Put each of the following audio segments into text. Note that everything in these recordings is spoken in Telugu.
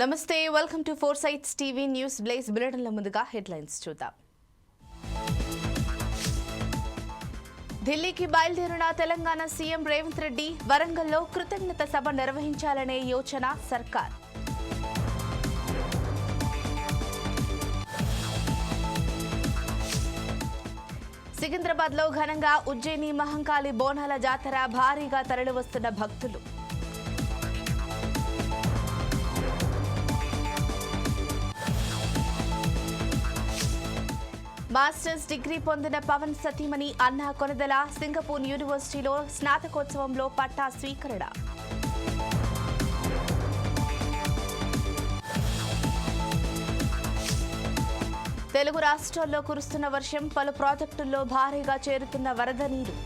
నమస్తే welcome to four sides TV news బ్లేస్ బులెటిన్ల ముందుగా హెడ్లైన్స్ చూద్దాం. ఢిల్లీకి బయలుదేరిన తెలంగాణ సీఎం రేవంత్ రెడ్డి వరంగల్లో కృతజ్ఞత సభ నిర్వహించాలనే యోచన సర్కార్. సికింద్రాబాద్లో ఘనంగా ఉజ్జయిని మహంకాళి బోనాల జాతర భారీగా తరలివస్తున్న భక్తులు. మాస్టర్స్ డిగ్రీ పొందిన పవన్ సతీమణి అన్నా కొనదల సింగపూర్ యూనివర్సిటీలో స్నాతకోత్సవంలో పట్టా స్వీకరణ. తెలుగు రాష్ట్రాల్లో కురుస్తున్న వర్షం పలు ప్రాజెక్టుల్లో భారీగా చేరుతున్న వరద నీరు.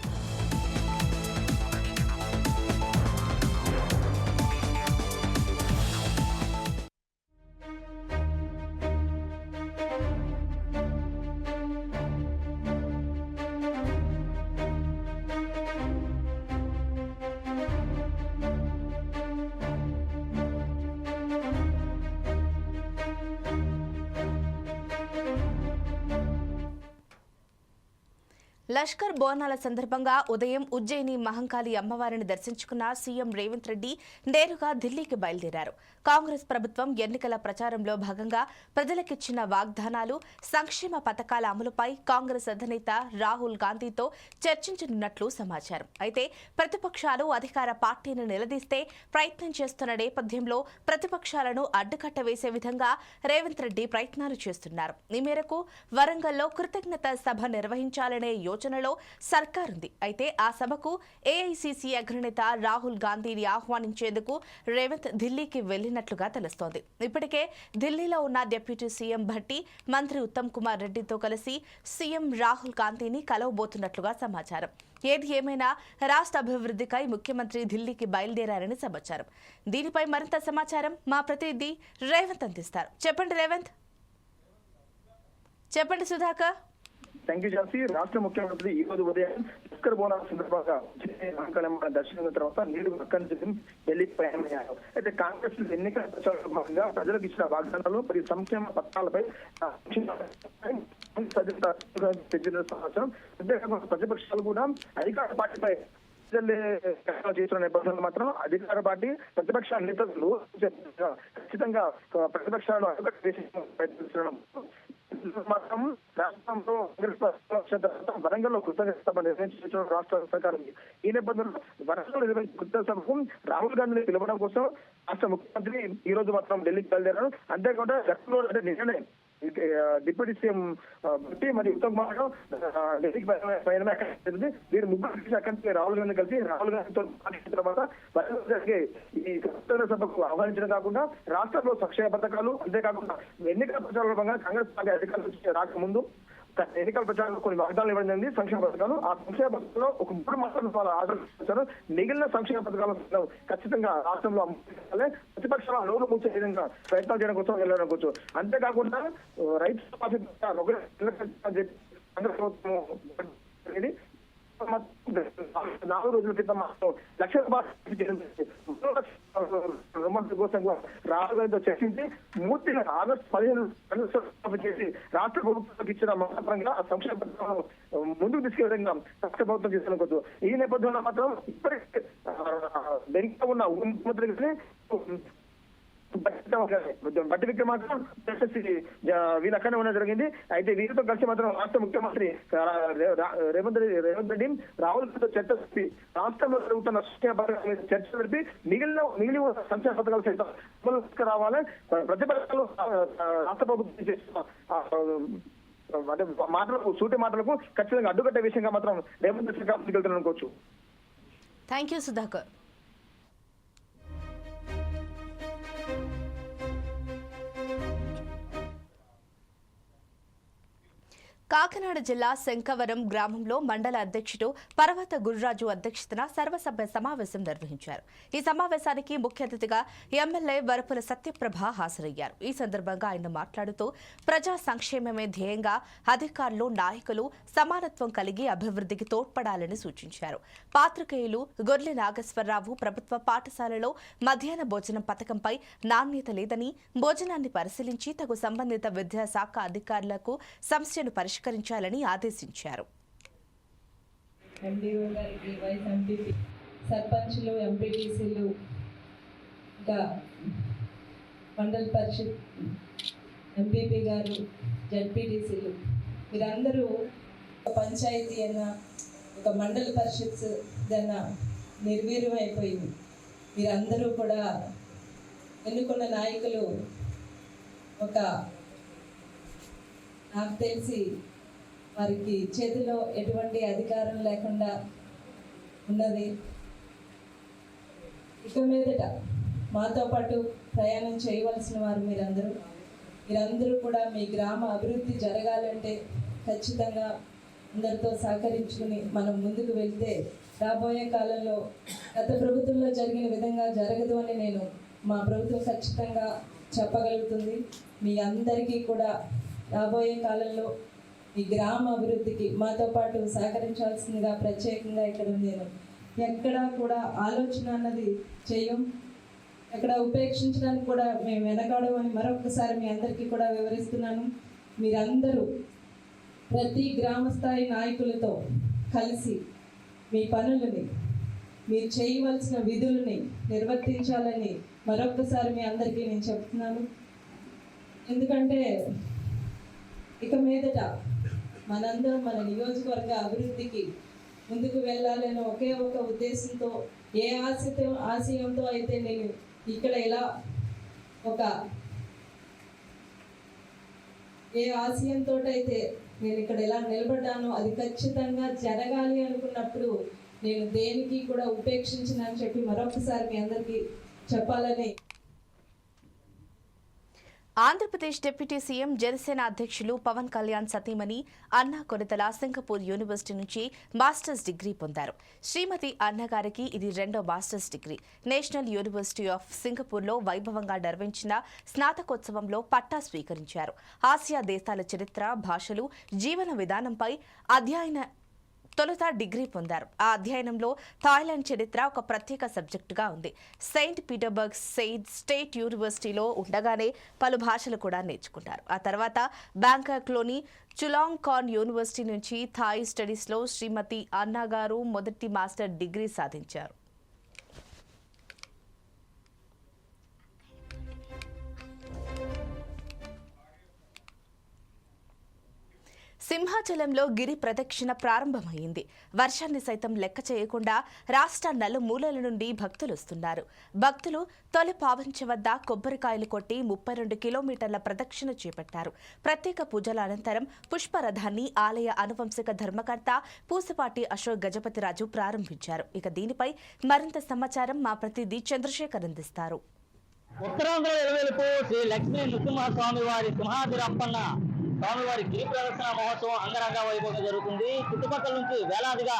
లష్కర్ బోనాల సందర్భంగా ఉదయం ఉజ్జయిని మహంకాళి అమ్మవారిని దర్శించుకున్న సీఎం రేవంత్ రెడ్డి నేరుగా ఢిల్లీకి బయలుదేరారు. కాంగ్రెస్ ప్రభుత్వం ఎన్నికల ప్రచారంలో భాగంగా ప్రజలకిచ్చిన వాగ్దానాలు సంక్షేమ పథకాల అమలుపై కాంగ్రెస్ అధినేత రాహుల్ గాంధీతో చర్చించనున్నట్లు సమాచారం. అయితే ప్రతిపక్షాలు అధికార పార్టీని నిలదీస్తే ప్రయత్నం చేస్తున్న నేపథ్యంలో ప్రతిపక్షాలను అడ్డుకట్ట వేసే విధంగా రేవంత్ రెడ్డి ప్రయత్నాలు చేస్తున్నారు. ఈ మేరకు వరంగల్లో కృతజ్ఞత సభ నిర్వహించాలనే యోచనలో సర్కారుంది. అయితే ఆ సభకు ఏఐసిసి అగ్రనేత రాహుల్ గాంధీని ఆహ్వానించేందుకు రేవంత్ ఢిల్లీకి వెళ్ళినట్లుగా తెలుస్తోంది. ఇప్పటికే ఢిల్లీలో ఉన్న డిప్యూటీ సీఎం భట్టి మంత్రి ఉత్తమ్ కుమార్ రెడ్డితో కలిసి సీఎం రాహుల్ గాంధీని కలవబోతున్నట్లుగా సమాచారం. ఏది ఏమైనా రాష్ట్ర అభివృద్ధికై ముఖ్యమంత్రి ఢిల్లీకి బయలుదేరారని సమాచారం. దీనిపై మరింత సమాచారం మా ప్రతినిధి రేవంత్ అందిస్తారు. చెప్పండి రేవంత్. చెప్పండి సుధాకర్. థ్యాంక్ యూ జాన్సీ రాష్ట్ర ముఖ్యమంత్రి ఈ రోజు ఉదయం పుష్కర్ బోనాల సందర్భంగా అంకలమ్మ దర్శనం తర్వాత నేడు అక్కడి నుంచి ఢిల్లీకి ప్రయాణమయ్యారు. అయితే కాంగ్రెస్ ఎన్నికల ప్రచారంలో భాగంగా ప్రజలకు ఇచ్చిన వాగ్దానాలు మరియు సంక్షేమ పత్రాలపై సమాచారం. ప్రతిపక్షాలు కూడా అధికార పార్టీపై చేస్తున్న నేపథ్యంలో మాత్రం అధికార పార్టీ ప్రతిపక్ష నేతలు ఖచ్చితంగా ప్రతిపక్షాలు అడుగు ప్రయత్నించడం మాత్రం రాష్ట్రంలో వరంగల్లో కృతజ్ఞత సభ నిర్వహించిన రాష్ట్ర సర్కారం ఈ నేపథ్యంలో వరంగల్ నిర్వహించిన కృతజ్ఞత సభకు రాహుల్ గాంధీని పిలవడం కోసం రాష్ట్ర ముఖ్యమంత్రి ఈ రోజు మాత్రం ఢిల్లీకి బయలుదేరారు. అంతేకాకుండా గతంలో అంటే నిన్ననే డిప్యూటీ సీఎం ఆ, భట్టి మరియు ఉత్తమ్ కుమార్ ఆ, ఢిల్లీకి పైన జరిగింది వీరు ముగ్గురు కలిసి అక్కడి నుంచి రాహుల్ గాంధీ కలిసి రాహుల్ గాంధీతో మాట్లాడిన తర్వాత వరంగల్ ఈ కృతజ్ఞత సభకు ఆహ్వానించడం కాకుండా రాష్ట్రంలో సంక్షేమ పథకాలు అంతేకాకుండా ఎన్నికల ప్రచారంలో భాగంగా కాంగ్రెస్ పార్టీ అధికారులు రాకముందు ఎన్నికల ప్రచారంలో కొన్ని వాగ్దానాలు ఇవ్వడం జరిగింది. సంక్షేమ పథకాలు. ఆ సంక్షేమ పథకంలో ఒక మూడు మాసాలు ఆదరించారు మిగిలిన సంక్షేమ పథకాలు ఖచ్చితంగా రాష్ట్రంలో అమలు చేయాలి. ప్రతిపక్షాల నోరు మూసే విధంగా ప్రయత్నాలు చేయడం కోసం వెళ్ళడం కోసం అంతేకాకుండా ఆ, రైతు నాలుగు రోజుల క్రితం మాత్రం లక్ష రూపాయలు కోసం రాహుల్ గాంధీతో చర్చించి మూర్తిగా ఆగస్టు పదిహేను చేసి రాష్ట్ర ప్రభుత్వానికి ఇచ్చిన మాత్రంగా ఆ సంక్షేమ పథకాలను ముందుకు తీసుకెళ్ళే విధంగా రాష్ట్ర ప్రభుత్వం చేసిన ఈ నేపథ్యంలో మాత్రం ఇప్పటికే వెనుక ఉన్న ఉప ముఖ్యమంత్రి బట్టి విక్రమార్క వీళ్ళు ఉండడం జరిగింది. అయితే వీరితో కలిసి మాత్రం రాష్ట్ర ముఖ్యమంత్రి రేవంత్ రెడ్డి రేవంత్ రెడ్డి రాహుల్ గాంధీతో చర్చ జరిపి రాష్ట్రంలో జరుగుతున్న సంక్షేమ పథకాల మీద చర్చ జరిపి మిగిలిన మిగిలిన సంక్షేమ పథకాలు సైతం అమలు తీసుకురావాలి. ప్రతిపక్షాలు రాష్ట్ర ప్రభుత్వం చేస్తున్న అంటే మాటలకు సూటి మాటలకు ఖచ్చితంగా అడ్డుకట్టే విషయంగా మాత్రం రేవంత్ రెడ్డి అనుకోవచ్చు. థ్యాంక్ యూ సుధాకర్ కాకినాడ జిల్లా శంకవరం గ్రామంలో మండల అధ్యక్షుడు పర్వత గురురాజు అధ్యక్షతన సర్వసభ్య సమావేశం నిర్వహించారు. ఈ సమావేశానికి ముఖ్య అతిథిగా ఎమ్మెల్యే వరపుల సత్యప్రభ హాజరయ్యారు. ఈ సందర్భంగా ఆయన మాట్లాడుతూ ప్రజా సంక్షేమమే ధ్యేయంగా అధికారులు నాయకులు సమానత్వం కలిగి అభివృద్ధికి తోడ్పడాలని సూచించారు. పాత్రికేయులు గొర్లె నాగేశ్వరరావు ప్రభుత్వ పాఠశాలలో మధ్యాహ్న భోజనం పథకంపై నాణ్యత లేదని భోజనాన్ని పరిశీలించి తగు సంబంధిత విద్యాశాఖ అధికారులకు సమస్యను పరిష్కరించాలని ఆదేశించారు. వైస్ సర్పంచ్లు ఎంపీటీసీలు ఇంకా మండల పరిషత్ ఎంపీపీ గారు జడ్పీటీసీలు మీరందరూ ఒక పంచాయతీ అయినా ఒక మండల పరిషత్ అయినా నిర్వీర్యం అయిపోయింది. మీరందరూ కూడా ఎన్నుకున్న నాయకులు ఒక నాకు తెలిసి వారికి చేతిలో ఎటువంటి అధికారం లేకుండా ఉన్నది. ఇక మీదట మాతో పాటు ప్రయాణం చేయవలసిన వారు మీరందరూ. మీరందరూ కూడా మీ గ్రామ అభివృద్ధి జరగాలంటే ఖచ్చితంగా అందరితో సహకరించుకుని మనం ముందుకు వెళ్తే రాబోయే కాలంలో గత ప్రభుత్వంలో జరిగిన విధంగా జరగదు అని నేను మా ప్రభుత్వం ఖచ్చితంగా చెప్పగలుగుతుంది. మీ అందరికీ కూడా రాబోయే కాలంలో ఈ గ్రామ అభివృద్ధికి మాతో పాటు సహకరించాల్సిందిగా ప్రత్యేకంగా ఇక్కడ నేను ఎక్కడా కూడా ఆలోచన అన్నది చేయం. ఎక్కడ ఉపేక్షించడానికి కూడా మేము వెనకాడం అని మరొకసారి మీ అందరికీ కూడా వివరిస్తున్నాను. మీరందరూ ప్రతి గ్రామ స్థాయి నాయకులతో కలిసి మీ పనులని మీరు చేయవలసిన విధులని నిర్వర్తించాలని మరొకసారి మీ అందరికీ నేను చెప్తున్నాను. ఎందుకంటే ఇక మీదట మనందరం మన నియోజకవర్గ అభివృద్ధికి ముందుకు వెళ్ళాలనే ఒకే ఒక ఉద్దేశంతో ఏ ఆశతో ఆశయంతో అయితే నేను ఇక్కడ ఎలా ఒక ఏ ఆశయంతో అయితే నేను ఇక్కడ ఎలా నిలబడ్డానో అది ఖచ్చితంగా జరగాలి అనుకున్నప్పుడు నేను దేనికి కూడా ఉపేక్షించనని చెప్పి మరొకసారి మీ అందరికీ చెప్పాలని ఆంధ్రప్రదేశ్ డిప్యూటీ సీఎం జనసేన అధ్యక్షులు పవన్ కళ్యాణ్ సతీమణి అన్నా కొరితల సింగపూర్ యూనివర్సిటీ నుంచి మాస్టర్స్ డిగ్రీ పొందారు. శ్రీమతి అన్న గారికి ఇది రెండో masters degree. National University of సింగపూర్లో వైభవంగా నిర్వహించిన స్నాతకోత్సవంలో పట్టా స్వీకరించారు. ఆసియా దేశాల చరిత్ర భాషలు జీవన విధానంపై అధ్యయన తొలుత డిగ్రీ పొందారు. ఆ అధ్యయనంలో థాయిలాండ్ చరిత్ర ఒక ప్రత్యేక సబ్జెక్టుగా ఉంది. సెయింట్ పీటర్బర్గ్ సెయింట్ స్టేట్ యూనివర్సిటీలో ఉండగానే పలు భాషలు కూడా నేర్చుకున్నారు. ఆ తర్వాత బ్యాంకాక్లోని చులాంగ్ కాన్ యూనివర్సిటీ నుంచి థాయ్ స్టడీస్లో శ్రీమతి అన్నా గారు మొదటి మాస్టర్ డిగ్రీ సాధించారు. సింహాచలంలో గిరి ప్రదక్షిణ ప్రారంభమైంది. వర్షాన్ని సైతం లెక్క చేయకుండా రాష్ట్ర నలుమూలల నుండి భక్తులు వస్తున్నారు. భక్తులు తొలి పావంచ వద్ద కొబ్బరికాయలు కొట్టి ముప్పై రెండు కిలోమీటర్ల ప్రదక్షిణ చేపట్టారు. ప్రత్యేక పూజల అనంతరం పుష్పరథాన్ని ఆలయ అనువంశిక ధర్మకర్త పూసపాటి అశోక్ గజపతిరాజు ప్రారంభించారు. ఇక దీనిపై మరింత సమాచారం మా ప్రతినిధి చంద్రశేఖర్ అందిస్తారు. ఉత్తరాంధ్ర ఎలవెలుపు శ్రీ లక్ష్మీ నృసింహ స్వామి వారి సింహాద్రి స్వామివారి గిరి ప్రదర్శన మహోత్సవం అంగరంగ వైభవంగా జరుగుతుంది. చుట్టుపక్కల నుంచి వేలాదిగా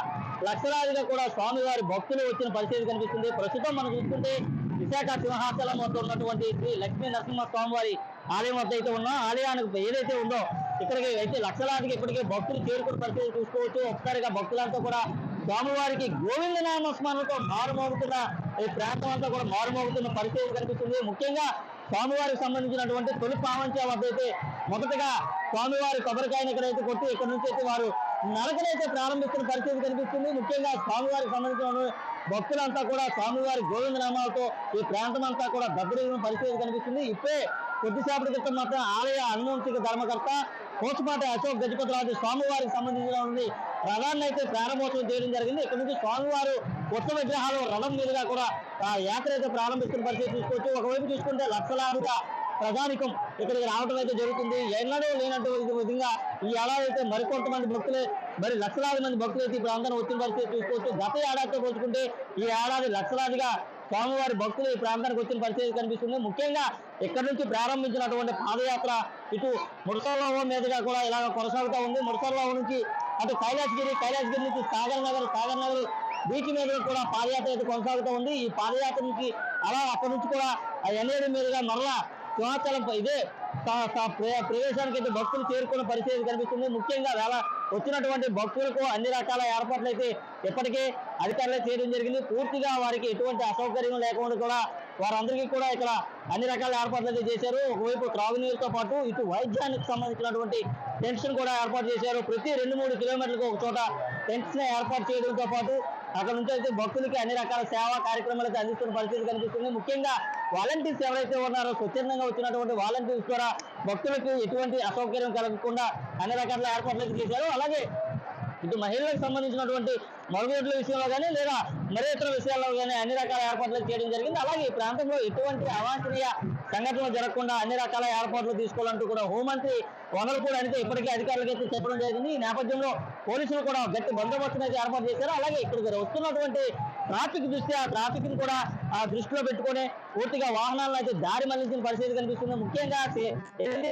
లక్షలాదిగా కూడా స్వామివారి భక్తులు వచ్చిన పరిస్థితి కనిపిస్తుంది. ప్రస్తుతం మనం చూసుకుంటే విశాఖ సింహాచలం వద్ద ఉన్నటువంటి శ్రీ లక్ష్మీ నరసింహ స్వామివారి ఆలయం వద్ద అయితే ఉన్నా. ఆలయానికి ఏదైతే ఉందో ఇక్కడికి అయితే లక్షలాదికి ఇప్పటికే భక్తులు చేరుకున్న పరిస్థితి చూసుకోవచ్చు. ఒక్కసారిగా భక్తులంతా కూడా స్వామివారికి గోవింద నామ స్మరణతో మారుమోగుతున్న ఈ ప్రాంతం అంతా కూడా మారుమోగుతున్న పరిస్థితి కనిపిస్తుంది. ముఖ్యంగా స్వామివారికి సంబంధించినటువంటి తొలి పావంచ వద్ద అయితే మొదటగా స్వామివారి కొబ్బరికాయని ఎక్కడైతే కొట్టి ఇక్కడ నుంచి అయితే వారు నరకనైతే ప్రారంభిస్తున్న పరిస్థితి కనిపిస్తుంది. ముఖ్యంగా స్వామివారికి సంబంధించిన భక్తులంతా కూడా స్వామివారి గోవింద నామాలతో ఈ ప్రాంతం అంతా కూడా దగ్గరైన పరిస్థితి కనిపిస్తుంది. ఇప్పుడే కొద్దిసేపటి క్రితం మాత్రం ఆలయ అనువంశిక ధర్మకర్త కోచపాటి అశోక్ గజపతిరాజు స్వామివారికి సంబంధించిన రథాన్ని అయితే ప్రారంభోత్సవం చేయడం జరిగింది. ఇక్కడ నుంచి స్వామివారు కొత్త విగ్రహాలు రథం మీదుగా కూడా యాత్ర అయితే ప్రారంభిస్తున్న పరిస్థితి చూసుకోవచ్చు. ఒకవైపు చూసుకుంటే లక్షలాదిగా ప్రజానికం ఇక్కడికి రావడం అయితే జరుగుతుంది. ఎన్నడూ లేనటువంటి విధంగా ఈ ఏడాది అయితే మరికొంతమంది భక్తులే మరి లక్షలాది మంది భక్తులు అయితే ఇప్పుడు ప్రాంతానికి వచ్చిన పరిస్థితి చూసుకోవచ్చు. గత ఏడాదితో పోల్చుకుంటే ఈ ఏడాది లక్షలాదిగా స్వామివారి భక్తులు ఈ ప్రాంతానికి వచ్చిన పరిస్థితి కనిపిస్తుంది. ముఖ్యంగా ఇక్కడ నుంచి ప్రారంభించినటువంటి పాదయాత్ర ఇటు ముడసర్రావు మీదుగా కూడా ఇలాగ కొనసాగుతూ ఉంది. ముడసర్రావు నుంచి అటు కైలాసగిరి కైలాసగిరి నుంచి సాగర్ నగర్ సాగర్ నగర్ బీచ్ మీద కూడా పాదయాత్ర అయితే కొనసాగుతూ ఉంది. ఈ పాదయాత్ర నుంచి అలా అక్కడి నుంచి కూడా ఎన్ఏడి మీదుగా మరలా సింహాచలం ఇదే ప్రవేశానికి అయితే భక్తులు చేరుకున్న పరిస్థితి కనిపిస్తుంది. ముఖ్యంగా వేళ వచ్చినటువంటి భక్తులకు అన్ని రకాల ఏర్పాట్లు అయితే ఇప్పటికే అధికారులే చేయడం జరిగింది. పూర్తిగా వారికి ఎటువంటి అసౌకర్యం లేకుండా కూడా వారందరికీ కూడా ఇక్కడ అన్ని రకాల ఏర్పాట్లు అయితే చేశారు. ఒకవైపు త్రాగునీరుతో పాటు ఇటు వైద్యానికి సంబంధించినటువంటి టెంట్స్ కూడా ఏర్పాటు చేశారు. ప్రతి రెండు మూడు కిలోమీటర్లకు ఒక చోట టెంట్స్ ఏర్పాటు చేయడంతో పాటు అక్కడ నుంచి అయితే భక్తులకి అన్ని రకాల సేవా కార్యక్రమాలు అయితే అందిస్తున్న పరిస్థితి కనిపిస్తుంది. ముఖ్యంగా వాలంటీర్స్ ఎవరైతే ఉన్నారో స్వచ్ఛందంగా వచ్చినటువంటి వాలంటీర్స్ కూడా భక్తులకు ఎటువంటి అసౌకర్యం కలగకుండా అన్ని రకాల ఏర్పాట్లు చేశారు. అలాగే ఇటు మహిళలకు సంబంధించినటువంటి మరుగుదొడ్ల విషయంలో కానీ లేదా మరి ఇతర విషయాల్లో కానీ అన్ని రకాల ఏర్పాట్లు చేయడం జరిగింది. అలాగే ఈ ప్రాంతంలో ఎటువంటి అవాంఛనీయ సంఘటనలు జరగకుండా అన్ని రకాల ఏర్పాట్లు తీసుకోవాలంటూ కూడా హోంమంత్రి వంగలపూడి అయితే ఇప్పటికే అధికారులకైతే అయితే చెప్పడం జరిగింది. ఈ నేపథ్యంలో పోలీసులు కూడా గట్టి బందోబస్తును అయితే ఏర్పాటు చేశారు. అలాగే ఇక్కడికి వస్తున్నటువంటి ట్రాఫిక్ దృష్ట్యా ట్రాఫిక్ని కూడా ఆ దృష్టిలో పెట్టుకొని పూర్తిగా వాహనాలను అయితే దారి మళ్ళించిన పరిస్థితి కనిపిస్తుంది. ముఖ్యంగా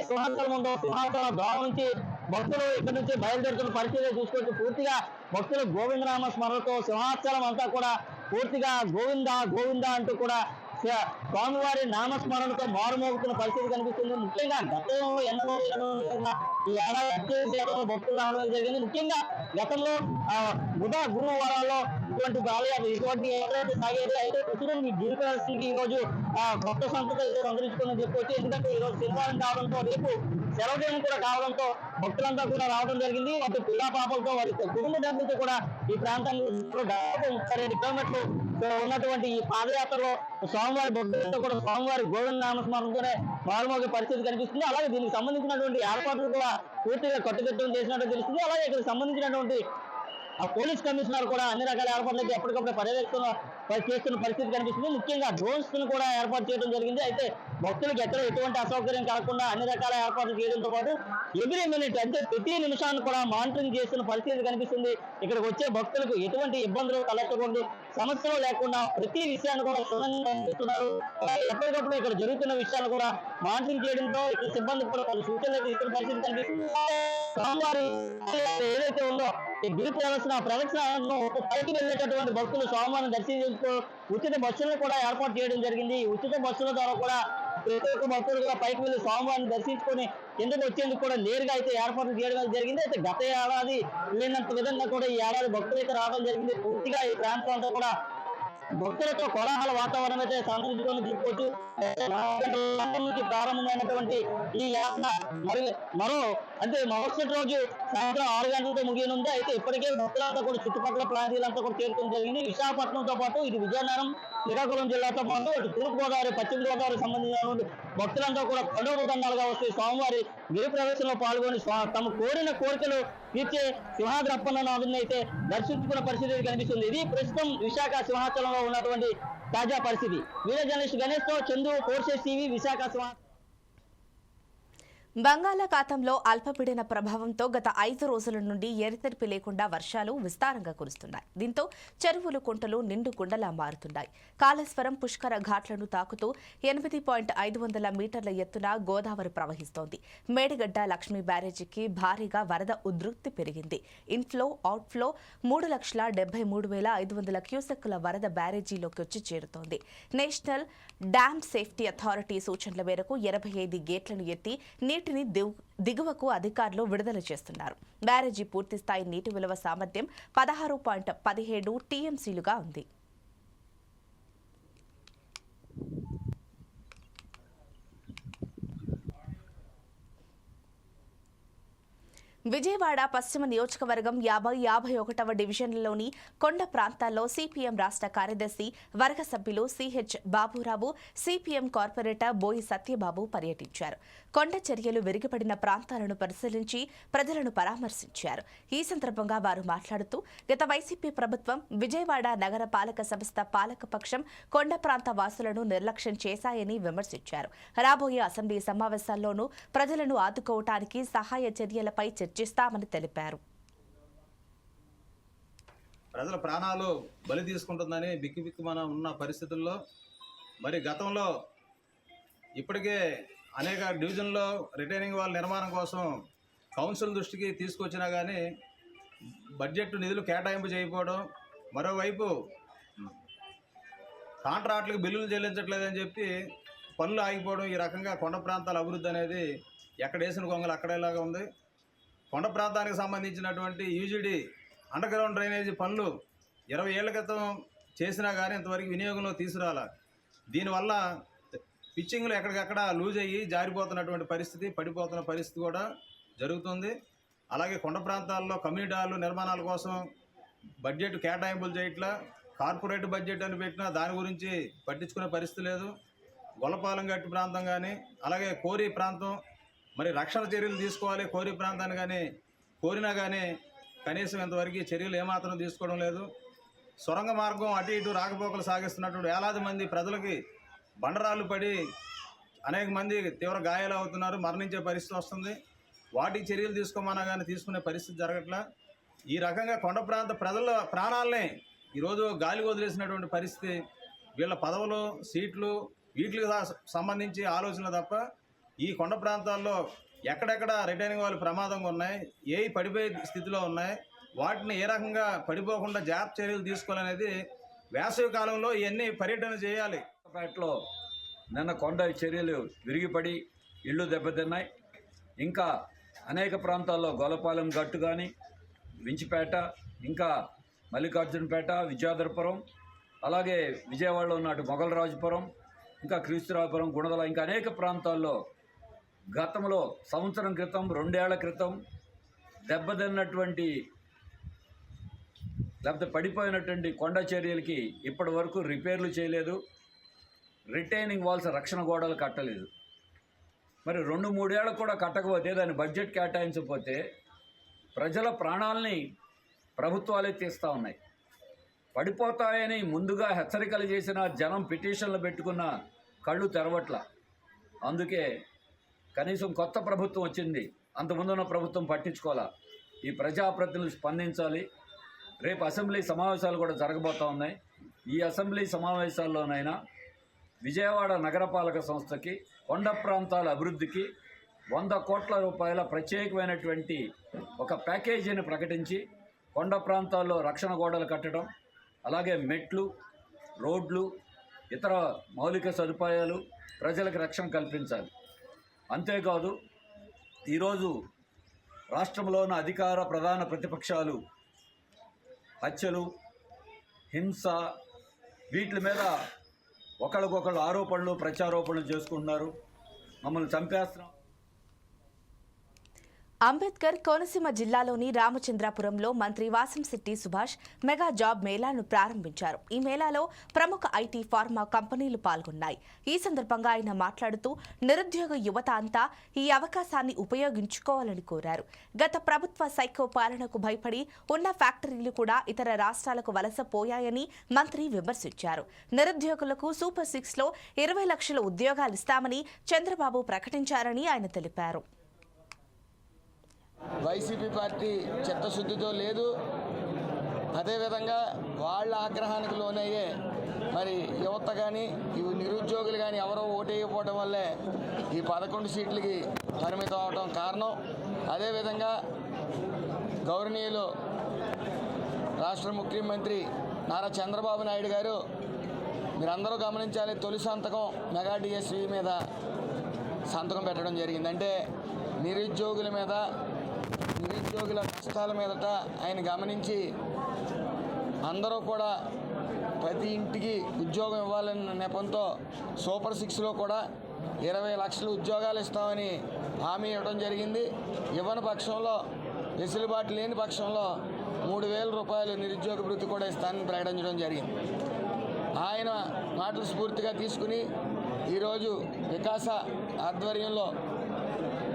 సింహాచలం ఉందో సింహాచలం ద్వారం నుంచి భక్తులు ఇక్కడి నుంచి బయలుదేరుతున్న పరిస్థితి చూసుకుంటే పూర్తిగా భక్తులు గోవిందరామ స్మరణతో సింహాచలం అంతా కూడా పూర్తిగా గోవింద గోవింద అంటూ కూడా స్వామివారి నామస్మరణతో మారుమోగుతున్న పరిస్థితి కనిపిస్తుంది. ముఖ్యంగా గతంలో ఎన్నో ఈ ఏడాది భక్తులు రావడం జరిగింది. ముఖ్యంగా గతంలో ఆ, బుధ గురువారాల్లో ఇటువంటి బాలయాత్ర ఇటువంటి ఏదైతే సాగేది అయితే ప్రస్తుతం ఈ గిరి ఈ రోజు ఆ, కొత్త సంస్థ అయితే సంతరించుకుందని చెప్పొచ్చు. ఎందుకంటే ఈ రోజు శనివారం కావడంతో రేపు సెలవు కూడా కావడంతో భక్తులంతా కూడా రావడం జరిగింది. అటు పిల్ల పాపలతో వారి కుటుంబ సభ్యులతో కూడా ఈ ప్రాంతంలో దాదాపు ముప్పై రెండు కిలోమీటర్లు ఉన్నటువంటి ఈ పాదయాత్రలో స్వామివారి భక్తులతో కూడా స్వామివారి గోవింద నామస్మరణతోనే మారుమోగే పరిస్థితి కనిపిస్తుంది. అలాగే దీనికి సంబంధించినటువంటి ఏర్పాట్లు కూడా పూర్తిగా కట్టుదిట్టం చేసినట్టు తెలుస్తుంది. అలాగే ఇక్కడ సంబంధించినటువంటి ఆ పోలీస్ కమిషనర్ కూడా అన్ని రకాల ఏర్పాట్లకి ఎప్పటికప్పుడు పర్యవేక్షణ పరి- చేస్తున్న పరిస్థితి కనిపిస్తుంది. ముఖ్యంగా డ్రోన్స్ను కూడా ఏర్పాటు చేయడం జరిగింది. అయితే భక్తులకు ఎక్కడ ఎటువంటి అసౌకర్యం కలగకుండా అన్ని రకాల ఏర్పాట్లు చేయడంతో పాటు ఎవ్రీ మినిట్ అంటే ప్రతి నిమిషాన్ని కూడా మానిటరింగ్ చేస్తున్న పరిస్థితి కనిపిస్తుంది. ఇక్కడికి వచ్చే భక్తులకు ఎటువంటి ఇబ్బందులు కలగకుండా సమస్యలు లేకుండా ప్రతి విషయాన్ని కూడా చూస్తున్నారు. ఎప్పటికప్పుడు ఇక్కడ జరుగుతున్న విషయాలు కూడా మానిటరింగ్ చేయడంతో ఇక్కడ సిబ్బంది కూడా కొన్ని సూచనలు ఇక్కడ పరిస్థితి కనిపిస్తుంది స్వామివారి ఏదైతే ఉందో ఈ ప్రదర్శన ప్రదక్షిణ పైకి వెళ్ళేటటువంటి భక్తులు స్వామివారిని దర్శించుకో ఉచిత బస్సులను కూడా ఏర్పాటు చేయడం జరిగింది. ఉచిత బస్సుల ద్వారా కూడా ప్రతి ఒక్క భక్తులు కూడా పైకి వెళ్ళి స్వామివారిని దర్శించుకొని కిందకు వచ్చేందుకు కూడా నేరుగా అయితే ఏర్పాట్లు చేయడం జరిగింది. అయితే గత ఏడాది లేనంత విధంగా కూడా ఈ ఏడాది భక్తులు అయితే రావడం జరిగింది. పూర్తిగా ఈ ప్రాంతం అంతా కూడా భక్తులతో కోలాహల వాతావరణం అయితే సంతరించుకొని తీసుకోవచ్చు ప్రారంభమైనటువంటి ఈ యాత్ర మరి మరో అంటే మరుసటి రోజు సాయంత్రం ఆరు గంటలతో ముగియనుంది. అయితే ఇప్పటికే భక్తులంతా కూడా చుట్టుపక్కల ప్రాంతాలంతా కూడా చేరుకోవడం జరిగింది. విశాఖపట్నంతో పాటు ఇది విజయనగరం శ్రీకాకుళం జిల్లాతో పాటు అటు తూర్పు గోదావరి పశ్చిమ గోదావరి సంబంధించిన భక్తులంతా కూడా పండుగ దండాలుగా వస్తే స్వామివారి గిరి ప్రవేశంలో పాల్గొని తమ కోరిన కోరికలు తీర్చే సింహాద్రి అప్పన్ననాథుని అయితే దర్శించుకున్న పరిస్థితి కనిపిస్తుంది. ఇది ప్రస్తుతం విశాఖ సింహాచలంలో ఉన్నటువంటి తాజా పరిస్థితి. వీడియో జర్నలిస్ట్ గణేష్తో చందు కోర్సెస్ టీవీ విశాఖ సింహాచలం బంగాళాఖాతంలో అల్పపీడన ప్రభావంతో గత ఐదు రోజుల నుండి ఎరితెరిపి లేకుండా వర్షాలు విస్తారంగా కురుస్తున్నాయి. దీంతో చెరువులు కుంటలు నిండు కుండలా మారుతున్నాయి. కాళేశ్వరం పుష్కర ఘాట్లను తాకుతూ ఎనిమిది పాయింట్ ఐదు వందల మీటర్ల ఎత్తున గోదావరి ప్రవహిస్తోంది. మేడిగడ్డ లక్ష్మీ బ్యారేజీకి భారీగా వరద ఉధృతి పెరిగింది. ఇన్ఫ్లో అవుట్ఫ్లో మూడు లక్షల డెబ్బై మూడు వేల ఐదు వందల క్యూసెక్కుల వరద బ్యారేజీలోకి వచ్చి చేరుతోంది. నేషనల్ డ్యామ్ సేఫ్టీ అథారిటీ సూచనల మేరకు ఎనభై ఐదు గేట్లను ఎత్తి నీటిని దిగువకు అధికారులు విడుదల చేస్తున్నారు. బ్యారేజీ పూర్తిస్థాయి నీటి విలువ సామర్థ్యం పదహారు పాయింట్ పదిహేడు టీఎంసీలుగా ఉంది. విజయవాడ పశ్చిమ నియోజకవర్గం యాభై యాభై ఒకటవ డివిజన్లలోని కొండ ప్రాంతాల్లో సిపిఎం రాష్ట్ర కార్యదర్శి వర్గ సభ్యులు సిహెచ్ బాబురావు సిపిఎం కార్పొరేటర్ బోయి సత్యబాబు పర్యటించారు. కొండ చర్యలు విరిగిపడిన ప్రాంతాలను పరిశీలించి ప్రజలను పరామర్శించారు. ఈ సందర్భంగా వారు మాట్లాడుతూ గత వైసీపీ ప్రభుత్వం విజయవాడ నగర పాలక సంస్థ పాలకపక్షం కొండ ప్రాంత వాసులను నిర్లక్ష్యం చేశాయని విమర్శించారు. రాబోయే అసెంబ్లీ సమావేశాల్లోనూ ప్రజలను ఆదుకోవటానికి సహాయ చర్యలపై చర్చిస్తామని తెలిపారు. ప్రజల ప్రాణాలు బలి తీసుకుంటుందని బిక్కి మనం ఉన్న పరిస్థితుల్లో మరి గతంలో ఇప్పటికే అనేక డివిజన్లో రిటైనింగ్ వాళ్ళ నిర్మాణం కోసం కౌన్సిల్ దృష్టికి తీసుకొచ్చినా కానీ బడ్జెట్ నిధులు కేటాయింపు చేయకపోవడం మరోవైపు కాంట్రాక్టులకు బిల్లులు చెల్లించట్లేదని చెప్పి పనులు ఆగిపోవడం ఈ రకంగా కొండ ప్రాంతాల అభివృద్ధి అనేది ఎక్కడ వేసిన గొంగలు అక్కడేలాగా ఉంది. కొండ ప్రాంతానికి సంబంధించినటువంటి యూజీడీ అండర్ గ్రౌండ్ డ్రైనేజీ పనులు ఇరవై ఏళ్ళ క్రితం చేసినా కానీ ఇంతవరకు వినియోగంలో తీసుకురాల. దీనివల్ల పిచ్చింగ్లు ఎక్కడికక్కడ లూజ్ అయ్యి జారిపోతున్నటువంటి పరిస్థితి పడిపోతున్న పరిస్థితి కూడా జరుగుతుంది. అలాగే కొండ ప్రాంతాల్లో కమ్యూనిటీ నిర్మాణాల కోసం బడ్జెట్ కేటాయింపులు చేయట్లా కార్పొరేట్ బడ్జెట్ అని పెట్టినా దాని గురించి పట్టించుకునే పరిస్థితి లేదు. గొల్లపాలెం గట్టి ప్రాంతం కానీ అలాగే కోరి ప్రాంతం మరి రక్షణ చర్యలు తీసుకోవాలి. కోరి ప్రాంతాన్ని కానీ కోరినా కానీ కనీసం ఇంతవరకు చర్యలు ఏమాత్రం తీసుకోవడం లేదు. సొరంగ మార్గం అటు ఇటు రాకపోకలు సాగిస్తున్నటువంటి వేలాది మంది ప్రజలకి బండరాలు పడి అనేక మంది తీవ్ర గాయాలు అవుతున్నారు. మరణించే పరిస్థితి వస్తుంది. వాటికి చర్యలు తీసుకోమన్నా కానీ తీసుకునే పరిస్థితి జరగట్లా. ఈ రకంగా కొండ ప్రాంత ప్రజల ప్రాణాలనే ఈరోజు గాలి వదిలేసినటువంటి పరిస్థితి. వీళ్ళ పదవులు సీట్లు వీటికి సంబంధించి ఆలోచనలు తప్ప ఈ కొండ ప్రాంతాల్లో ఎక్కడెక్కడ రిటైనింగ్ వాళ్ళు ప్రమాదంగా ఉన్నాయి ఏ పడిపోయే స్థితిలో ఉన్నాయి వాటిని ఏ రకంగా పడిపోకుండా జాగ్రత్త చర్యలు తీసుకోవాలనేది వేసవి కాలంలో ఇవన్నీ పర్యటన చేయాలి. పేటలో నిన్న కొండ చర్యలు విరిగిపడి ఇళ్ళు దెబ్బతిన్నాయి. ఇంకా అనేక ప్రాంతాల్లో గోలపాలెం గట్టు కానీ వించిపేట ఇంకా మల్లికార్జునపేట విద్యాధరపురం అలాగే విజయవాడలో ఉన్నట్టు మొగలరాజుపురం ఇంకా క్రీస్తురాజపురం గుణదల ఇంకా అనేక ప్రాంతాల్లో గతంలో సంవత్సరం క్రితం రెండేళ్ళ క్రితం దెబ్బతిన్నటువంటి లేకపోతే పడిపోయినటువంటి కొండ చర్యలకి ఇప్పటి వరకు రిపేర్లు చేయలేదు. రిటైనింగ్ వాల్స్ రక్షణ గోడలు కట్టలేదు. మరి రెండు మూడేళ్ళకు కూడా కట్టకపోతే దాని బడ్జెట్ కేటాయించకపోతే ప్రజల ప్రాణాలని ప్రభుత్వాలే తీస్తూ ఉన్నాయి. పడిపోతాయని ముందుగా హెచ్చరికలు చేసిన జనం పిటిషన్లు పెట్టుకున్న కళ్ళు తెరవట్ల. అందుకే కనీసం కొత్త ప్రభుత్వం వచ్చింది అంతకుముందున్న ప్రభుత్వం పట్టించుకోవాలా? ఈ ప్రజాప్రతినిధులు స్పందించాలి. రేపు అసెంబ్లీ సమావేశాలు కూడా జరగబోతూ ఉన్నాయి. ఈ అసెంబ్లీ సమావేశాల్లోనైనా విజయవాడ నగరపాలక సంస్థకి కొండ ప్రాంతాల అభివృద్ధికి వంద కోట్ల రూపాయల ప్రత్యేకమైనటువంటి ఒక ప్యాకేజీని ప్రకటించి కొండ ప్రాంతాల్లో రక్షణ గోడలు కట్టడం అలాగే మెట్లు రోడ్లు ఇతర మౌలిక సదుపాయాలు ప్రజలకు రక్షణ కల్పించాలి. అంతేకాదు ఈరోజు రాష్ట్రంలో ఉన్న అధికార ప్రధాన ప్రతిపక్షాలు హత్యలు హింస వీటి మీద ఒకరికొకరు ఆరోపణలు ప్రత్యారోపణలు చేసుకుంటున్నారు. మమ్మల్ని చంపేస్తున్నాం. అంబేద్కర్ కోనసీమ జిల్లాలోని రామచంద్రాపురంలో మంత్రి వాసంశెట్టి సుభాష్ మెగా జాబ్ మేళాను ప్రారంభించారు. ఈ మేళాలో ప్రముఖ ఐటీ ఫార్మా కంపెనీలు పాల్గొన్నాయి. ఈ సందర్భంగా ఆయన మాట్లాడుతూ నిరుద్యోగ యువత అంతా ఈ అవకాశాన్ని ఉపయోగించుకోవాలని కోరారు. గత ప్రభుత్వ సైకో పాలనకు భయపడి ఉన్న ఫ్యాక్టరీలు కూడా ఇతర రాష్ట్రాలకు వలస పోయాయని మంత్రి విమర్శించారు. నిరుద్యోగులకు సూపర్ సిక్స్లో ఇరవై లక్షల ఉద్యోగాలు ఇస్తామని చంద్రబాబు ప్రకటించారని ఆయన తెలిపారు. వైసీపీ పార్టీ చిత్తశుద్ధితో లేదు. అదేవిధంగా వాళ్ళ ఆగ్రహానికి లోనయ్యే మరి యువత కానీ ఈ నిరుద్యోగులు కానీ ఎవరో ఓటేయకపోవడం వల్లే ఈ పదకొండు సీట్లకి పరిమితం అవడం కారణం. అదేవిధంగా గౌరవనీయులు రాష్ట్ర ముఖ్యమంత్రి నారా చంద్రబాబు నాయుడు గారు మీరందరూ గమనించాలి తొలి సంతకం మెగా డిఎస్వి మీద సంతకం పెట్టడం జరిగింది. అంటే నిరుద్యోగుల మీద నిరుద్యోగుల కష్టాల మీదట ఆయన గమనించి అందరూ కూడా ప్రతి ఇంటికి ఉద్యోగం ఇవ్వాలన్న నెపంతో సూపర్ సిక్స్లో కూడా ఇరవై లక్షల ఉద్యోగాలు ఇస్తామని హామీ ఇవ్వడం జరిగింది. ఇవ్వని పక్షంలో వెసులుబాటు లేని పక్షంలో మూడు వేల రూపాయలు నిరుద్యోగ వృత్తి కూడా ఇస్తానని ప్రకటించడం జరిగింది. ఆయన మాటలు స్ఫూర్తిగా తీసుకుని ఈరోజు వికాస ఆధ్వర్యంలో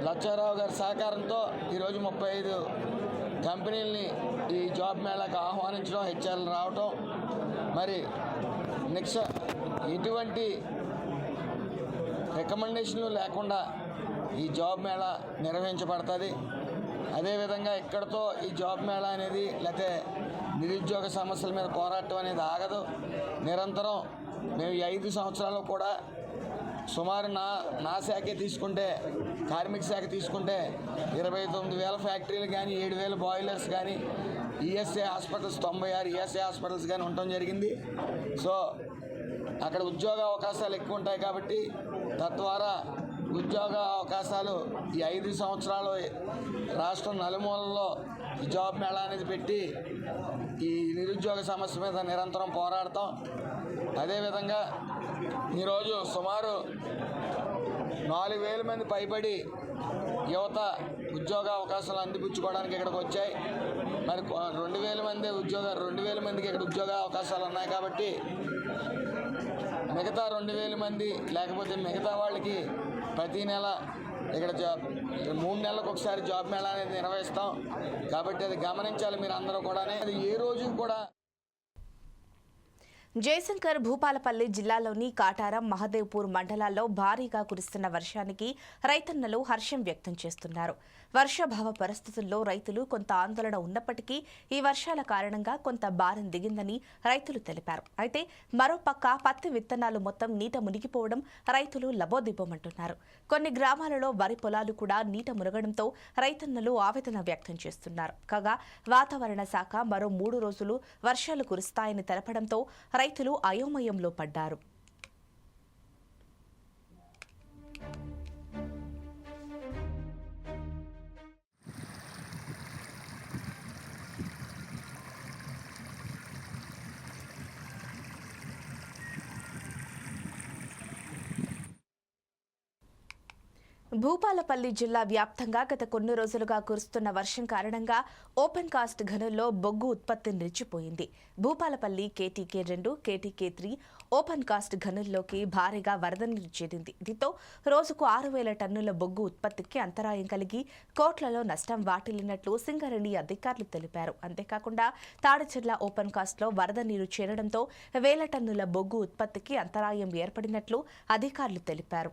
లచ్చారావు గారి సహకారంతో ఈరోజు ముప్పై ఐదు కంపెనీలని ఈ జాబ్ మేళాకు ఆహ్వానించడం హెచ్ఆర్లు రావటం. మరి నెక్స్ట్ ఎటువంటి రికమెండేషన్లు లేకుండా ఈ జాబ్ మేళా నిర్వహించబడుతుంది. అదేవిధంగా ఇక్కడతో ఈ జాబ్ మేళా అనేది లేకపోతే నిరుద్యోగ సమస్యల మీద పోరాటం అనేది ఆగదు. నిరంతరం మేము ఈ ఐదు సంవత్సరాలు కూడా సుమారు నా నా శాఖే తీసుకుంటే కార్మిక శాఖ తీసుకుంటే ఇరవై తొమ్మిది వేల ఫ్యాక్టరీలు కానీ ఏడు వేల బాయిలర్స్ కానీ ఈఎస్ఐ హాస్పిటల్స్ తొంభై ఆరు ఈఎస్ఐ హాస్పిటల్స్ కానీ ఉండటం జరిగింది. సో అక్కడ ఉద్యోగ అవకాశాలు ఎక్కువ ఉంటాయి కాబట్టి తద్వారా ఉద్యోగ అవకాశాలు ఈ ఐదు సంవత్సరాలు రాష్ట్రం నలుమూలల్లో జాబ్ మేళా అనేది పెట్టి ఈ నిరుద్యోగ సమస్య మీద నిరంతరం పోరాడతాం. అదేవిధంగా ఈరోజు సుమారు నాలుగు వేల మంది పైబడి యువత ఉద్యోగ అవకాశాలు అందిపుచ్చుకోవడానికి ఇక్కడికి వచ్చాయి. మరి రెండు వేల మంది ఉద్యోగ రెండు వేల మందికి ఇక్కడ ఉద్యోగ అవకాశాలు ఉన్నాయి కాబట్టి మిగతా రెండు వేల మంది లేకపోతే మిగతా వాళ్ళకి ప్రతి నెల ఇక్కడ జాబ్ మూడు నెలలకు ఒకసారి జాబ్ మేళా అనేది నిర్వహిస్తాం. కాబట్టి అది గమనించాలి మీరు అందరూ కూడా అది ఏ రోజు కూడా జయశంకర్ భూపాలపల్లి జిల్లాలోని కాటారం మహదేవ్పూర్ మండలాల్లో భారీగా కురుస్తున్న వర్షానికి రైతన్నలు హర్షం వ్యక్తం చేస్తున్నారు. వర్షాభావ పరిస్థితుల్లో రైతులు కొంత ఆందోళన ఉన్నప్పటికీ ఈ వర్షాల కారణంగా కొంత భారం దిగిందని రైతులు తెలిపారు. అయితే మరోపక్క పత్తి విత్తనాలు మొత్తం నీట మునిగిపోవడం రైతులు లబోదిబ్బమంటున్నారు. కొన్ని గ్రామాలలో వరి పొలాలు కూడా నీట మునగడంతో రైతన్నలు ఆవేదన వ్యక్తం చేస్తున్నారు. కాగా వాతావరణ శాఖ మరో మూడు రోజులు వర్షాలు కురుస్తాయని తెలపడంతో రైతులు అయోమయంలో పడ్డారు. భూపాలపల్లి జిల్లా వ్యాప్తంగా గత కొన్ని రోజులుగా కురుస్తున్న వర్షం కారణంగా ఓపెన్ కాస్ట్ గనుల్లో బొగ్గు ఉత్పత్తి నిలిచిపోయింది. భూపాలపల్లి కేటీకే రెండు కేటీకే త్రీ ఓపెన్ కాస్ట్ గనుల్లోకి భారీగా వరద నీరు చేరింది. దీంతో రోజుకు ఆరు వేల టన్నుల బొగ్గు ఉత్పత్తికి అంతరాయం కలిగి కోట్లలో నష్టం వాటిల్లినట్లు సింగరేణి అధికారులు తెలిపారు. అంతేకాకుండా తాడిచెర్ల ఓపెన్ కాస్ట్లో వరద నీరు చేరడంతో వేల టన్నుల బొగ్గు ఉత్పత్తికి అంతరాయం ఏర్పడినట్లు అధికారులు తెలిపారు.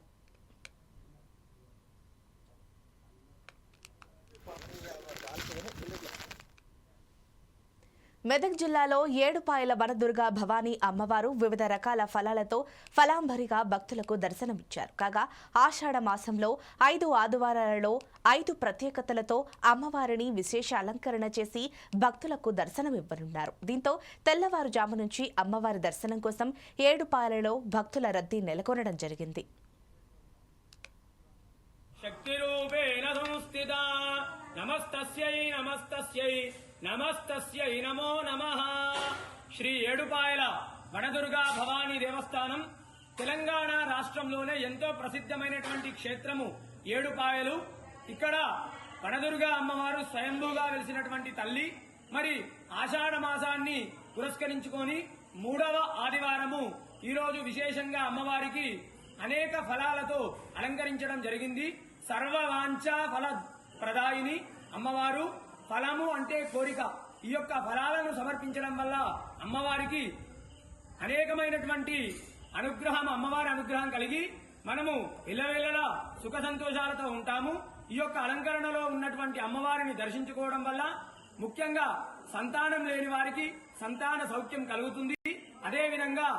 మెదక్ జిల్లాలో ఏడుపాయల వనదుర్గ భవానీ అమ్మవారు వివిధ రకాల ఫలాలతో ఫలాంబరిగా భక్తులకు దర్శనమిచ్చారు. కాగా ఆషాఢ మాసంలో ఐదు ఆదివారాలలో ఐదు ప్రత్యేకతలతో అమ్మవారిని విశేష అలంకరణ చేసి భక్తులకు దర్శనమివ్వనున్నారు. దీంతో తెల్లవారుజాము నుంచి అమ్మవారి దర్శనం కోసం ఏడుపాయలలో భక్తుల రద్దీ నెలకొనడం జరిగింది. శక్తిరూపేణ సంస్థిత నమస్తస్యై నమస్తస్యై. నమస్తస్య నమో నమః. శ్రీ ఏడుపాయల వనదుర్గా భవానీ దేవస్థానం. తెలంగాణ రాష్ట్రంలోనే ఎంతో ప్రసిద్ధమైనటువంటి క్షేత్రము ఏడుపాయలు. ఇక్కడ వనదుర్గా అమ్మవారు స్వయంభూగా వెలిసినటువంటి తల్లి మరి ఆషాఢ మాసాన్ని పురస్కరించుకొని మూడవ ఆదివారము ఈరోజు విశేషంగా అమ్మవారికి అనేక ఫలాలతో అలంకరించడం జరిగింది. సర్వవాంఛా ఫల ప్రదాయిని అమ్మవారు ఫలము అంటే కోరిక. ఈ యొక్క ఫలాలను సమర్పించడం వల్ల అమ్మవారికి అనేకమైనటువంటి అనుగ్రహం అమ్మవారి అనుగ్రహం కలిగి మనము ఇళ్ళవేళలా సుఖ సంతోషాలతో ఉంటాము. ఈ యొక్క అలంకరణలో ఉన్నటువంటి అమ్మవారిని దర్శించుకోవడం వల్ల ముఖ్యంగా సంతానం లేని వారికి సంతాన సౌఖ్యం కలుగుతుంది. అదేవిధంగా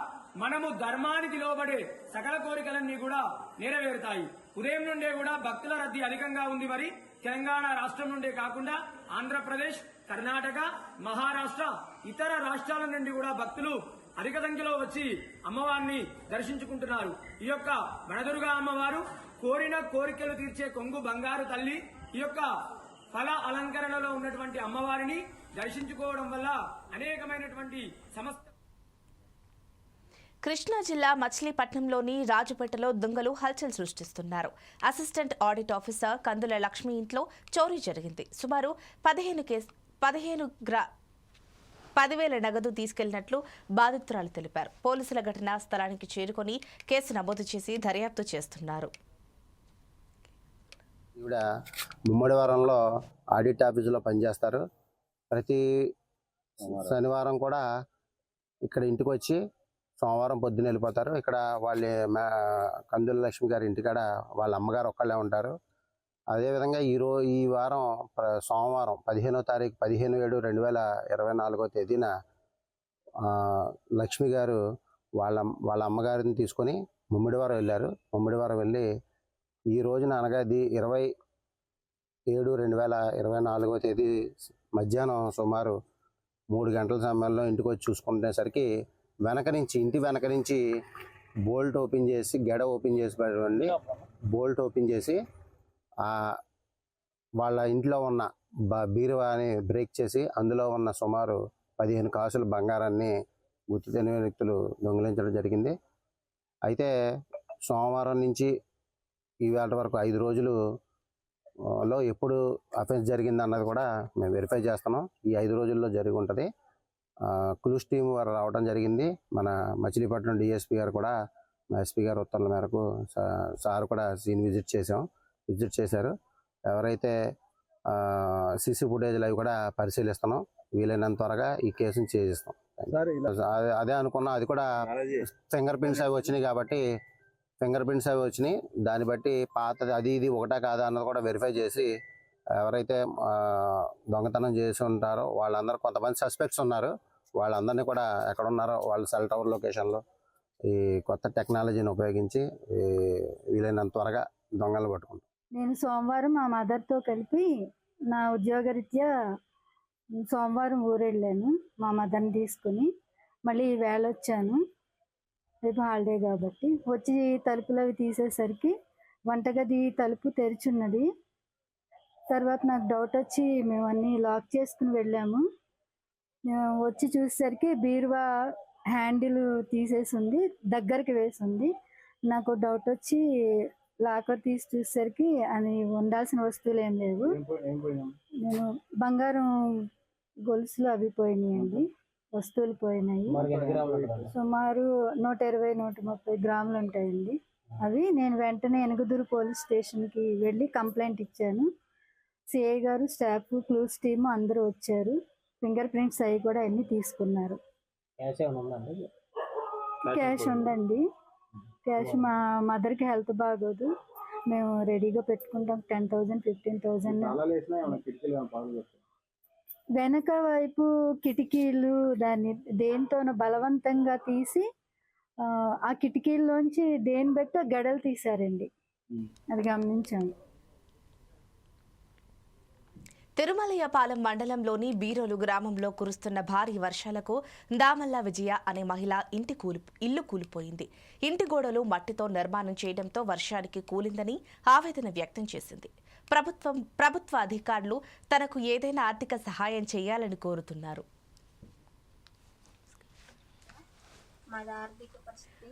మనము ధర్మానికి లోబడే సకల కోరికలన్నీ కూడా నెరవేరుతాయి. ఉదయం నుండే కూడా భక్తుల రద్దీ అధికంగా ఉంది మరి. తెలంగాణ రాష్ట్రం నుండే కాకుండా ఆంధ్రప్రదేశ్ కర్ణాటక మహారాష్ట్ర ఇతర రాష్ట్రాల నుండి కూడా భక్తులు అధిక సంఖ్యలో వచ్చి అమ్మవారిని దర్శించుకుంటున్నారు. ఈ యొక్క వనదుర్గా అమ్మవారు కోరిన కోరికలు తీర్చే కొంగు బంగారు తల్లి ఈ యొక్క ఫల అలంకరణలో ఉన్నటువంటి అమ్మవారిని దర్శించుకోవడం వల్ల అనేకమైనటువంటి సమస్య కృష్ణా జిల్లా మచిలీపట్నంలోని రాజుపేటలో దొంగలు హల్చల్ సృష్టిస్తున్నారు. Assistant audit officer Kandula Lakshmi ఇంట్లో చోరీ జరిగింది. సుమారు పదిహేను కేసు పదిహేను గ్రా పదివేల నగదు తీసుకెళ్ళినట్లు బాధితురాలు తెలిపారు. పోలీసుల ఘటనా స్థలానికి చేరుకొని కేసు నమోదు చేసి దర్యాప్తు చేస్తున్నారు. ఈవిడ ముమ్మడివారంలో ఆడిట్ ఆఫీసులో పనిచేస్తారు. ప్రతి శనివారం కూడా ఇక్కడ ఇంటికి వచ్చి సోమవారం పొద్దున్న వెళ్ళిపోతారు. ఇక్కడ వాళ్ళ మా కందుల లక్ష్మి గారి ఇంటికాడ వాళ్ళ అమ్మగారు ఒక్కళ్ళే ఉంటారు. అదేవిధంగా ఈరో ఈ వారం ప్ర- సోమవారం పదిహేనో తారీఖు పదిహేను ఏడు రెండు వేల ఇరవై నాలుగో తేదీన లక్ష్మి గారు వాళ్ళ వాళ్ళ అమ్మగారిని తీసుకొని ముమ్మిడివారం వెళ్ళారు. ముమ్మిడివారం వెళ్ళి ఈ రోజున అనగా ఇది ఇరవై ఏడు రెండు వేల ఇరవై నాలుగో తేదీ మధ్యాహ్నం సుమారు మూడు గంటల సమయంలో ఇంటికి వచ్చి చూసుకునేసరికి వెనక నుంచి ఇంటి వెనక నుంచి బోల్ట్ ఓపెన్ చేసి గెడ ఓపెన్ చేసి పెట్టండి బోల్ట్ ఓపెన్ చేసి వాళ్ళ ఇంట్లో ఉన్న బ బీరువాని బ్రేక్ చేసి అందులో ఉన్న సుమారు పదిహేను కాసుల బంగారాన్ని గుర్తు తెలియని వ్యక్తులు దొంగిలించడం జరిగింది. అయితే సోమవారం నుంచి ఈవేళ వరకు ఐదు రోజులు లో ఎప్పుడు అఫెన్స్ జరిగింది అన్నది కూడా మేము వెరిఫై చేస్తున్నాం. ఈ ఐదు రోజుల్లో జరిగి ఉంటుంది. క్లూస్ టీం వారు రావడం జరిగింది. మన మచిలీపట్నం డిఎస్పీ గారు కూడా మా ఎస్పీ గారు ఉత్తర్వుల మేరకు సార్ కూడా సీన్ విజిట్ చేసాం విజిట్ చేశారు. ఎవరైతే సీసీ ఫుటేజ్లు అవి కూడా పరిశీలిస్తున్నాం. వీలైనంత త్వరగా ఈ కేసును చేసిస్తాం అదే- అదే అనుకున్నా అది కూడా ఫింగర్ ప్రింట్స్ అవి వచ్చినాయి కాబట్టి ఫింగర్ ప్రింట్స్ అవి వచ్చినాయి. దాన్ని బట్టి పాతది అది ఇది ఒకటా కాదా అన్నది కూడా వెరిఫై చేసి ఎవరైతే దొంగతనం చేసి ఉంటారో వాళ్ళందరూ కొంతమంది సస్పెక్ట్స్ ఉన్నారు. వాళ్ళందరినీ కూడా ఎక్కడ ఉన్నారో వాళ్ళ సెల్ టవర్ లొకేషన్లో ఈ కొత్త టెక్నాలజీని ఉపయోగించి వీలైనంత త్వరగా దొంగలు పట్టుకుంటాం. నేను సోమవారం మా మదర్తో కలిపి నా ఉద్యోగరీత్యా సోమవారం ఊరెళ్ళాను మా మదర్ని తీసుకుని. మళ్ళీ వేళ వచ్చాను. రేపు హాలిడే కాబట్టి. వచ్చి తలుపులు అవి తీసేసరికి వంటగది తలుపు తెరిచున్నది. తర్వాత నాకు డౌట్ వచ్చి మేము అన్నీ లాక్ చేసుకుని వెళ్ళాము. వచ్చి చూసేసరికి బీరువా హ్యాండిల్ తీసేసి ఉంది దగ్గరికి వేసి ఉంది. నాకు డౌట్ వచ్చి లాకర్ తీసి చూసేసరికి అది ఉండాల్సిన వస్తువులు ఏం లేవు. నేను బంగారం గొలుసులు అవి పోయినాయండి వస్తువులు పోయినాయి. సుమారు నూట ఇరవై నూట ముప్పై గ్రాములు ఉంటాయండి. అవి నేను వెంటనే ఎనుగుదూరు పోలీస్ స్టేషన్కి వెళ్ళి కంప్లైంట్ ఇచ్చాను. సిఐ గారు స్టాఫ్ క్లూస్ టీమ్ అందరూ వచ్చారు. ఫింగర్ ప్రింట్స్ అవి కూడా అన్ని తీసుకున్నారు. క్యాష్ ఉందండి. క్యాష్ మా మదర్కి హెల్త్ బాగోదు. మేము రెడీగా పెట్టుకుంటాం. Ten thousand fifteen thousand. వెనక వైపు కిటికీలు దాన్ని దేనితోనో బలవంతంగా తీసి ఆ, కిటికీల్లోంచి దేని బట్టి గడలు తీశారండి. అది గమనించాము. తిరుమలయపాలెం మండలంలోని బీరోలు గ్రామంలో కురుస్తున్న భారీ వర్షాలకు దామల్లా విజయ అనే మహిళ ఇంటి కూలి ఇల్లు కూలిపోయింది. ఇంటి గోడలు మట్టితో నిర్మాణం చేయడంతో వర్షానికి కూలిందని ఆవేదన వ్యక్తం చేసింది. ప్రభుత్వం ప్రభుత్వ అధికారులు తనకు ఏదైనా ఆర్థిక సహాయం చేయాలని కోరుతున్నారు. మాది ఆర్థిక పరిస్థితి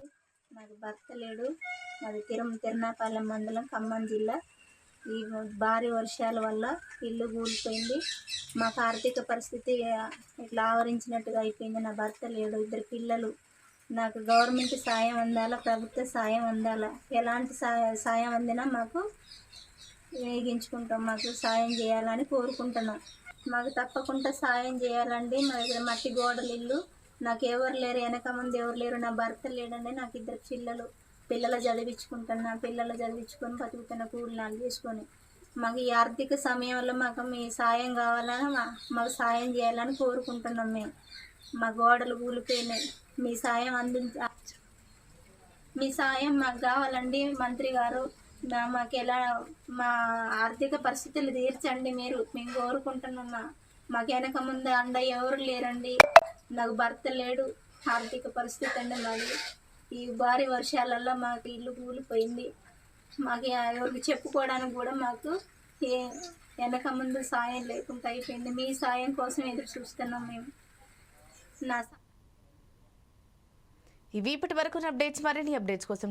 మాది భర్త లేడు. మాది తిరుమ తిరునాపాలెం మండలం ఖమ్మం జిల్లా. ఈ భారీ వర్షాల వల్ల ఇల్లు కూలిపోయింది. మాకు ఆర్థిక పరిస్థితి ఇట్లా ఆవరించినట్టుగా అయిపోయింది. నా భర్త లేడు ఇద్దరు పిల్లలు. నాకు గవర్నమెంట్ సాయం అందాలా ప్రభుత్వ సాయం అందాలా? ఎలాంటి సాయం సాయం అందినా మాకు వేగించుకుంటాం. మాకు సాయం చేయాలని కోరుకుంటున్నాం. మాకు తప్పకుండా సాయం చేయాలండి. మా దగ్గర మట్టి గోడలు ఇల్లు నాకు ఎవరు లేరు వెనక ముందు ఎవరు లేరు. నా భర్త లేడండి నాకు ఇద్దరు పిల్లలు. పిల్లలు చదివించుకుంటున్నా పిల్లలు చదివించుకొని బతుకుతున్న కూలినాలు చేసుకొని. మాకు ఈ ఆర్థిక సమయంలో మాకు మీ సాయం కావాలని మాకు సాయం చేయాలని కోరుకుంటున్నాం మేము. మా గోడలు కూలిపోయినాయి మీ సాయం అందించ మీ సాయం మాకు కావాలండి మంత్రి గారు. మాకు ఎలా మా ఆర్థిక పరిస్థితులు తీర్చండి మీరు. మేము కోరుకుంటున్నాం మాకు వెనక ముందు అండ ఎవరు లేరండి. నాకు భర్త లేడు. ఆర్థిక పరిస్థితి అండి మాది. ఈ భారీ వర్షాలలో మాకు ఇల్లు కూలిపోయింది. మాకు ఎవరికి చెప్పుకోవడానికి కూడా మాకు ఏ వెనక ముందు సాయం లేకుండా అయిపోయింది. మీ సాయం కోసం ఎదురు చూస్తున్నాం మేము. నా ఇవి ఇప్పటి వరకు అప్డేట్స్. మరిన్ని అప్డేట్స్ కోసం